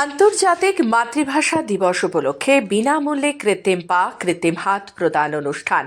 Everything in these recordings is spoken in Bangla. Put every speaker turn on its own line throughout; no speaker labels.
আন্তর্জাতিক মাতৃভাষা দিবস উপলক্ষে বিনামূল্যে কৃত্রিম পা, কৃত্রিম হাত প্রদান অনুষ্ঠান।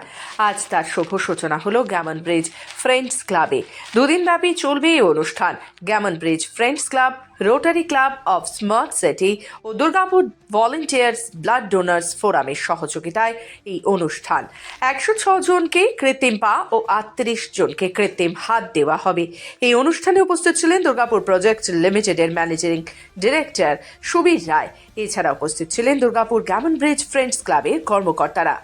আজ তার শুভ সূচনা হলো গ্যামন ব্রিজ ফ্রেন্ডস ক্লাবে। দুদিন ব্যাপী চলবে এই অনুষ্ঠান। Gammon Bridge friends club, Rotary club of smart city O Durgapur volunteers blood donors ফোরামের সহযোগিতায় এই অনুষ্ঠান। একশো জনকে কৃত্রিম পা ও আটত্রিশ জনকে কৃত্রিম হাত দেওয়া হবে। এই অনুষ্ঠানে উপস্থিত ছিলেন দুর্গাপুর প্রজেক্ট লিমিটেডের ম্যানেজিং ডিরেক্টর সুবীর রায়। এছাড়া উপস্থিত ছিলেন দুর্গাপুর গ্যামন ব্রিজ ফ্রেন্ডস ক্লাবের কর্মকর্তারা।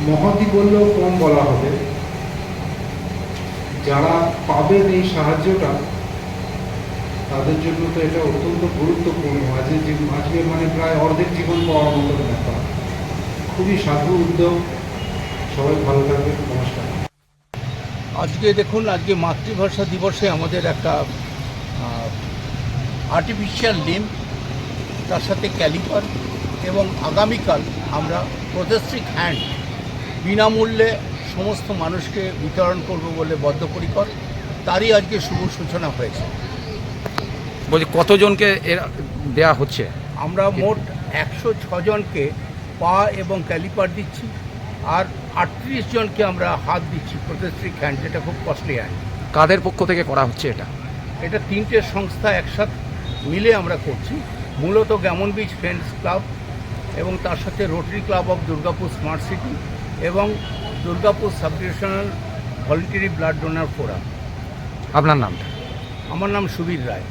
মহতি বললেও কম বলা হবে। যারা পাবেন এই সাহায্যটা তাদের জন্য তো এটা অত্যন্ত গুরুত্বপূর্ণ। আজকে যে- আজকে মানে প্রায় অর্ধেক জীবন পাওয়ার মতো ব্যাপার। খুবই সাধু উদ্যোগ। সবাই ভালো থাকবেন। নমস্কার।
আজকে দেখুন আজকে মাতৃভাষা দিবসে আমাদের একটা আর্টিফিশিয়াল লিম তার সাথে ক্যালিপার এবং আগামীকাল আমরা প্রদেশিক হ্যান্ড বিনামূল্যে সমস্ত মানুষকে বিতরণ করব বলে বদ্ধপরিকর। তারই আজকে শুভ সূচনা হয়েছে।
বলছি কতজনকে এর দেয়া হচ্ছে?
আমরা মোট একশো জনকে পা এবং ক্যালিপার দিচ্ছি আর আটত্রিশ জনকে আমরা হাত দিচ্ছি প্রদেশিক হ্যান্ড যেটা খুব কস্টলি হ্যান্ড
কাদের পক্ষ থেকে করা হচ্ছে এটা?
এটা তিনটে সংস্থা একসাথে মিলে আমরা করছি। মূলত গ্যামন বিচ ফ্রেন্ডস ক্লাব এবং তার সাথে Rotary club of Durgapur smart city এবং Durgapur sub divisional voluntary blood donor forum
আপনার নামটা?
আমার নাম সুবীর রায়।